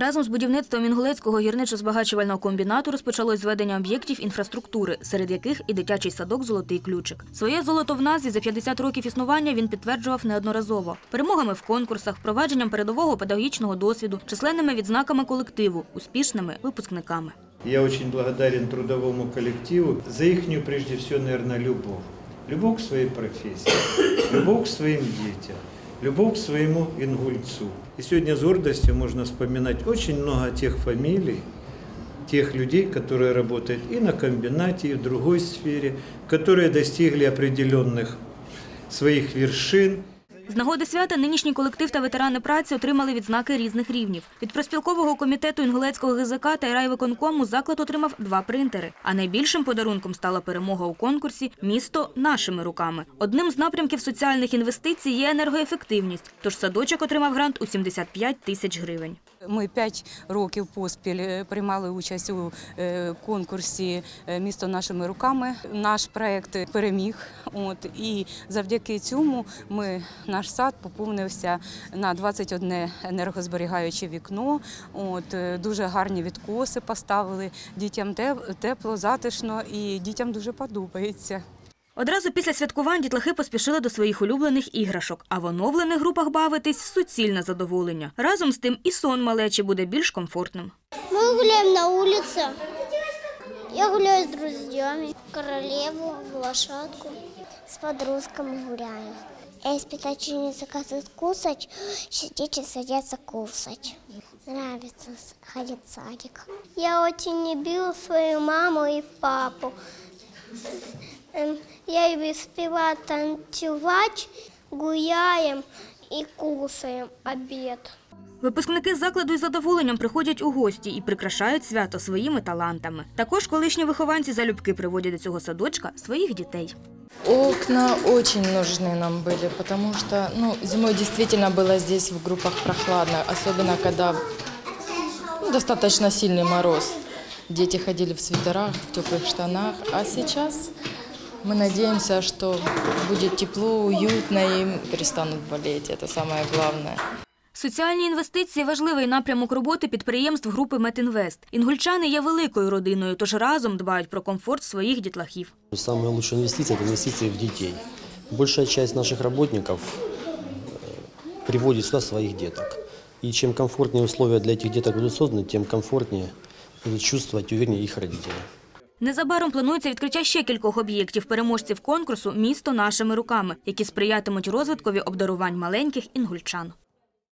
Разом з будівництвом Інгулецького гірничо-збагачувального комбінату розпочалось зведення об'єктів інфраструктури, серед яких і дитячий садок Золотий ключик. Своє золото в назві за 50 років існування він підтверджував неодноразово перемогами в конкурсах, впровадженням передового педагогічного досвіду, численними відзнаками колективу, успішними випускниками. Я очень благодарен трудовому коллективу за их, прежде всего, наверное, любовь. Любовь к своей профессии, любовь к своим детям, любовь к своему ингульцу. И сегодня с гордостью можно вспоминать очень много тех фамилий, тех людей, которые работают и на комбинате, и в другой сфере, которые достигли определенных своих вершин. з нагоди свята нинішній колектив та ветерани праці отримали відзнаки різних рівнів. Від проспілкового комітету Інгулецького ГЗК та райвиконкому заклад отримав два принтери. А найбільшим подарунком стала перемога у конкурсі Місто нашими руками. Одним з напрямків соціальних інвестицій є енергоефективність. Тож садочок отримав грант у 75 тисяч гривень. Ми п'ять років поспіль е, приймали участь у е, конкурсі е, Місто нашими руками. Наш проект переміг. От і завдяки цьому ми наш сад поповнився на 21 енергозберігаюче вікно. От дуже гарні відкоси поставили. Дітям тепло, затишно і дітям дуже подобається. Одразу після святкувань дітлахи поспішили до своїх улюблених іграшок, а в оновлених групах бавитись суцільне задоволення. Разом з тим і сон малечі буде більш комфортним. Мы гуляем на улице. Я гуляю с друзьями. В королеву, лошадку. С подружками гуляем. Если питательница заказывает кусать, дети садятся кусать. Нравится ходить в садик. Я очень любила свою маму и папу. Эм, Я и успеваю танцевать, гуляем и кусаем обед. Випускники закладу із задоволенням приходять у гості і прикрашають свято своїми талантами. Також колишні вихованці залюбки приводять до цього садочка своїх дітей. Окна очень нужны нам были, потому что ну, зимой действительно было здесь в группах прохладно, особенно когда ну, достаточно сильный мороз. Дети ходили в свитерах, в теплых штанах, а сейчас мы надеемся, что будет тепло, уютно и им перестанут болеть. Это самое главное. Соціальні інвестиції важливий напрямок роботи підприємств групи Метінвест. Інгульчани є великою родиною, тож разом дбають про комфорт своїх дітлахів. Самая лучшая инвестиция – это инвестиции в детей. Большая часть наших работников э, приводит сюда своих деток. И чем комфортнее условия для этих деток будут созданы, тем комфортнее будут чувствовать, увереннее их родители. Незабаром планується відкриття ще кількох об'єктів переможців конкурсу Місто нашими руками, які сприятимуть розвиткові обдарувань маленьких інгульчан.